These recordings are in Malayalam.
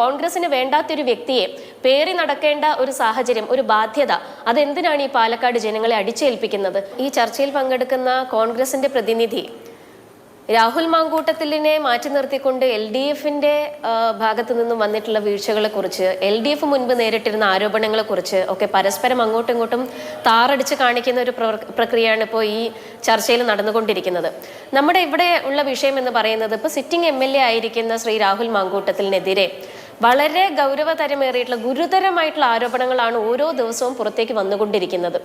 കോൺഗ്രസിന് വേണ്ടാത്തൊരു വ്യക്തിയെ പേറി നടക്കേണ്ട ഒരു സാഹചര്യം ഒരു ബാധ്യത അതെന്തിനാണ് ഈ പാലക്കാട് ജനങ്ങളെ അടിച്ചേൽപ്പിക്കുന്നത്? ഈ ചർച്ചയിൽ പങ്കെടുക്കുന്ന കോൺഗ്രസിന്റെ പ്രതിനിധി രാഹുൽ മാങ്കൂട്ടത്തിലിനെ മാറ്റി നിർത്തിക്കൊണ്ട് എൽ ഡി എഫിന്റെ ഭാഗത്തു നിന്നും വന്നിട്ടുള്ള വീഴ്ചകളെ കുറിച്ച് എൽ ഡി എഫ് മുൻപ് നേരിട്ടിരുന്ന ആരോപണങ്ങളെ കുറിച്ച് ഒക്കെ പരസ്പരം അങ്ങോട്ടും ഇങ്ങോട്ടും താറടിച്ച് കാണിക്കുന്ന ഒരു പ്രക്രിയയാണ് ഇപ്പോൾ ഈ ചർച്ചയിൽ നടന്നുകൊണ്ടിരിക്കുന്നത്. നമ്മുടെ ഇവിടെ ഉള്ള വിഷയം എന്ന് പറയുന്നത് ഇപ്പോൾ സിറ്റിംഗ് എം എൽ എ ആയിരിക്കുന്ന ശ്രീ രാഹുൽ മാങ്കൂട്ടത്തിനെതിരെ വളരെ ഗൗരവതരമേറിയിട്ടുള്ള ഗുരുതരമായിട്ടുള്ള ആരോപണങ്ങളാണ് ഓരോ ദിവസവും പുറത്തേക്ക് വന്നുകൊണ്ടിരിക്കുന്നത്.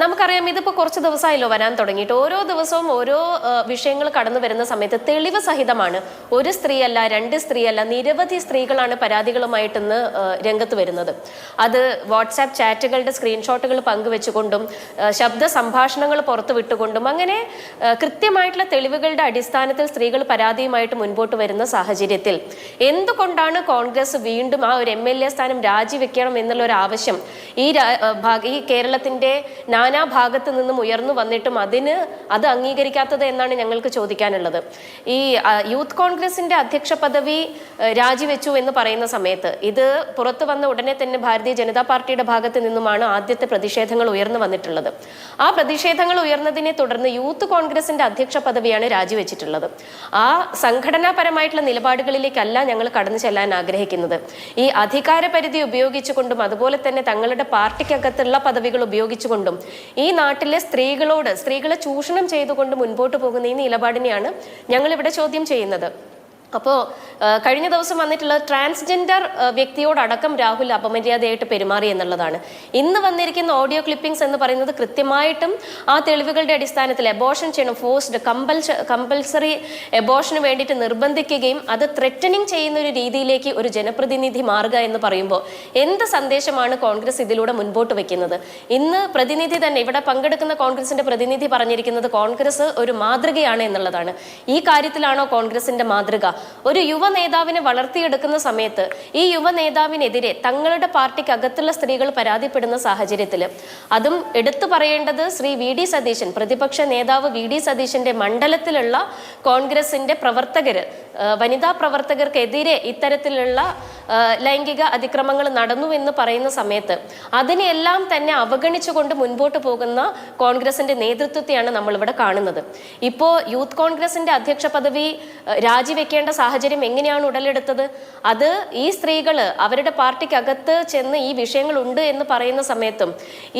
നമുക്കറിയാം ഇതിപ്പോൾ കുറച്ച് ദിവസമായല്ലോ വരാൻ തുടങ്ങിയിട്ട്. ഓരോ ദിവസവും ഓരോ വിഷയങ്ങൾ കടന്നു വരുന്ന സമയത്ത് തെളിവ് സഹിതമാണ് ഒരു സ്ത്രീയല്ല രണ്ട് സ്ത്രീയല്ല നിരവധി സ്ത്രീകളാണ് പരാതികളുമായിട്ട് ഇന്ന് രംഗത്ത് വരുന്നത്. അത് വാട്സാപ്പ് ചാറ്റുകളുടെ സ്ക്രീൻഷോട്ടുകൾ പങ്കുവെച്ചുകൊണ്ടും ശബ്ദ സംഭാഷണങ്ങൾ പുറത്തു വിട്ടുകൊണ്ടും അങ്ങനെ കൃത്യമായിട്ടുള്ള തെളിവുകളുടെ അടിസ്ഥാനത്തിൽ സ്ത്രീകൾ പരാതിയുമായിട്ട് മുൻപോട്ട് വരുന്ന സാഹചര്യത്തിൽ. എന്തുകൊണ്ടാണ് കോൺഗ്രസ് വീണ്ടും ആ ഒരു എം എൽ എ സ്ഥാനം രാജിവെക്കണം എന്നുള്ള ഒരു ആവശ്യം ഈ ഈ കേരളത്തിന്റെ നാനാ ഭാഗത്ത് നിന്നും ഉയർന്നു വന്നിട്ടും അതിന് അത് അംഗീകരിക്കാത്തത് എന്നാണ് ഞങ്ങൾക്ക് ചോദിക്കാനുള്ളത്. ഈ യൂത്ത് കോൺഗ്രസിന്റെ അധ്യക്ഷ പദവി രാജിവെച്ചു എന്ന് പറയുന്ന സമയത്ത് ഇത് പുറത്തു വന്ന ഉടനെ തന്നെ ഭാരതീയ ജനതാ പാർട്ടിയുടെ ഭാഗത്ത് നിന്നുമാണ് ആദ്യത്തെ പ്രതിഷേധങ്ങൾ ഉയർന്നു വന്നിട്ടുള്ളത്. ആ പ്രതിഷേധങ്ങൾ ഉയർന്നതിനെ തുടർന്ന് യൂത്ത് കോൺഗ്രസിന്റെ അധ്യക്ഷ പദവിയാണ് രാജിവെച്ചിട്ടുള്ളത്. ആ സംഘടനാപരമായിട്ടുള്ള നിലപാടുകളിലേക്കല്ല ഞങ്ങൾ കടന്നു ചെല്ലാൻ ആഗ്രഹിക്കുന്നത്. ഈ അധികാര പരിധി ഉപയോഗിച്ചുകൊണ്ടും അതുപോലെ തന്നെ തങ്ങളുടെ പാർട്ടിക്കകത്തുള്ള പദവികൾ ഉപയോഗിച്ചുകൊണ്ടും ഈ നാട്ടിലെ സ്ത്രീകളോട് സ്ത്രീകളെ ചൂഷണം ചെയ്തുകൊണ്ട് മുൻപോട്ട് പോകുന്ന ഈ നിലപാടിനെയാണ് ഞങ്ങൾ ഇവിടെ ചോദ്യം ചെയ്യുന്നത്. അപ്പോൾ കഴിഞ്ഞ ദിവസം വന്നിട്ടുള്ള ട്രാൻസ്ജെൻഡർ വ്യക്തിയോടടക്കം രാഹുൽ അപമര്യാദയായിട്ട് പെരുമാറി എന്നുള്ളതാണ്. ഇന്ന് വന്നിരിക്കുന്ന ഓഡിയോ ക്ലിപ്പിംഗ്സ് എന്ന് പറയുന്നത് കൃത്യമായിട്ടും ആ തെളിവുകളുടെ അടിസ്ഥാനത്തിൽ എബോഷൻ ചെയ്യണം ഫോഴ്സ്ഡ് കമ്പൽസ കമ്പൽസറി എബോഷന് വേണ്ടിയിട്ട് നിർബന്ധിക്കുകയും അത് ത്രെറ്റനിങ് ചെയ്യുന്ന ഒരു രീതിയിലേക്ക് ഒരു ജനപ്രതിനിധി മാറുക എന്ന് പറയുമ്പോൾ എന്ത് സന്ദേശമാണ് കോൺഗ്രസ് ഇതിലൂടെ മുൻപോട്ട് വെക്കുന്നത്? ഇന്ന് പ്രതിനിധി തന്നെ ഇവിടെ പങ്കെടുക്കുന്ന കോൺഗ്രസിന്റെ പ്രതിനിധി പറഞ്ഞിരിക്കുന്നത് കോൺഗ്രസ് ഒരു മാതൃകയാണ് എന്നുള്ളതാണ്. ഈ കാര്യത്തിലാണോ കോൺഗ്രസിന്റെ മാതൃക? ഒരു യുവ നേതാവിനെ വളർത്തിയെടുക്കുന്ന സമയത്ത് ഈ യുവ നേതാവിനെതിരെ തങ്ങളുടെ പാർട്ടിക്ക് അകത്തുള്ള സ്ത്രീകൾ പരാതിപ്പെടുന്ന സാഹചര്യത്തിൽ അതും എടുത്തു പറയേണ്ടത് ശ്രീ വി ഡി സതീശൻ പ്രതിപക്ഷ നേതാവ് വി ഡി സതീശന്റെ മണ്ഡലത്തിലുള്ള കോൺഗ്രസിന്റെ പ്രവർത്തകര് വനിതാ പ്രവർത്തകർക്കെതിരെ ഇത്തരത്തിലുള്ള ലൈംഗിക അതിക്രമങ്ങൾ നടന്നു എന്ന് പറയുന്ന സമയത്ത് അതിനെല്ലാം തന്നെ അവഗണിച്ചുകൊണ്ട് മുൻപോട്ട് പോകുന്ന കോൺഗ്രസിന്റെ നേതൃത്വത്തെയാണ് നമ്മളിവിടെ കാണുന്നത്. ഇപ്പോൾ യൂത്ത് കോൺഗ്രസിന്റെ അധ്യക്ഷ പദവി രാജിവെക്കേണ്ട സാഹചര്യം എങ്ങനെയാണ് ഉടലെടുത്തത്? അത് ഈ സ്ത്രീകൾ അവരുടെ പാർട്ടിക്കകത്ത് ചെന്ന് ഈ വിഷയങ്ങൾ ഉണ്ട് എന്ന് പറയുന്ന സമയത്തും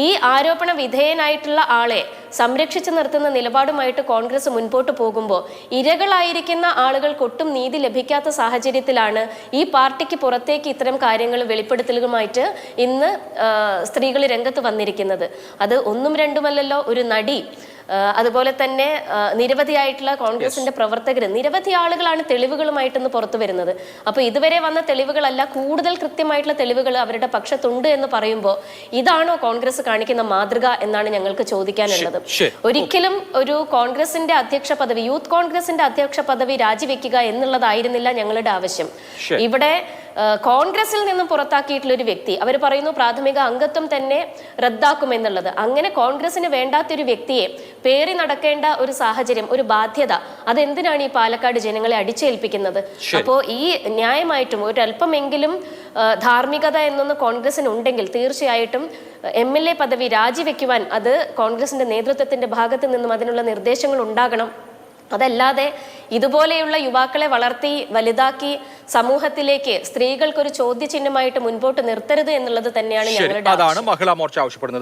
ഈ ആരോപണ വിധേയനായിട്ടുള്ള ആളെ സംരക്ഷിച്ചു നിർത്തുന്ന നിലപാടുമായിട്ട് കോൺഗ്രസ് മുൻപോട്ട് പോകുമ്പോൾ ഇരകളായിരിക്കുന്ന ആളുകൾക്ക് ഒട്ടും നീതി ലഭിക്കാത്ത സാഹചര്യത്തിലാണ് ഈ പാർട്ടിക്ക് പുറത്തേക്ക് ഇത്തരം കാര്യങ്ങൾ വെളിപ്പെടുത്തലുമായിട്ട് ഇന്ന് സ്ത്രീകൾ രംഗത്ത് വന്നിരിക്കുന്നത്. അത് ഒന്നും രണ്ടുമല്ലല്ലോ ഒരു നടി അതുപോലെ തന്നെ നിരവധിയായിട്ടുള്ള കോൺഗ്രസിന്റെ പ്രവർത്തകർ നിരവധി ആളുകളാണ് തെളിവുകളുമായിട്ടൊന്ന് പുറത്തു വരുന്നത്. അപ്പൊ ഇതുവരെ വന്ന തെളിവുകളല്ല കൂടുതൽ കൃത്യമായിട്ടുള്ള തെളിവുകൾ അവരുടെ പക്ഷത്തുണ്ട് എന്ന് പറയുമ്പോൾ ഇതാണോ കോൺഗ്രസ് കാണിക്കുന്ന മാതൃക എന്നാണ് ഞങ്ങൾക്ക് ചോദിക്കാനുള്ളത്. ഒരിക്കലും ഒരു കോൺഗ്രസിന്റെ അധ്യക്ഷ പദവി യൂത്ത് കോൺഗ്രസിന്റെ അധ്യക്ഷ പദവി രാജിവെക്കുക എന്നുള്ളതായിരുന്നില്ല ഞങ്ങളുടെ ആവശ്യം. ഇവിടെ കോൺഗ്രസിൽ നിന്നും പുറത്താക്കിയിട്ടുള്ള ഒരു വ്യക്തി. അവർ പറയുന്നു പ്രാഥമിക അംഗത്വം തന്നെ റദ്ദാക്കുമെന്നുള്ളത് അങ്ങനെ കോൺഗ്രസിന് വേണ്ടാത്തൊരു വ്യക്തിയെ പേറി നടക്കേണ്ട ഒരു സാഹചര്യം ഒരു ബാധ്യത അതെന്തിനാണ് ഈ പാലക്കാട് ജനങ്ങളെ അടിച്ചേൽപ്പിക്കുന്നത്? അപ്പോൾ ഈ ന്യായമായിട്ടും ഒരല്പമെങ്കിലും ധാർമ്മികത എന്നൊന്ന് കോൺഗ്രസിന് ഉണ്ടെങ്കിൽ തീർച്ചയായിട്ടും എം എൽ എ പദവി രാജിവെക്കുവാൻ അത് കോൺഗ്രസിന്റെ നേതൃത്വത്തിന്റെ ഭാഗത്ത് നിന്നും അതിനുള്ള നിർദ്ദേശങ്ങൾ ഉണ്ടാകണം. അതല്ലാതെ ഇതുപോലെയുള്ള യുവാക്കളെ വളർത്തി വലുതാക്കി സമൂഹത്തിലേക്ക് സ്ത്രീകൾക്കൊരു ചോദ്യചിഹ്നമായിട്ട് മുൻപോട്ട് നിർത്തരുത് എന്നുള്ളത് തന്നെയാണ് ഞങ്ങളുടെ അതാണ്. മഹിളാ മോർച്ച ആവശ്യപ്പെടുന്നത്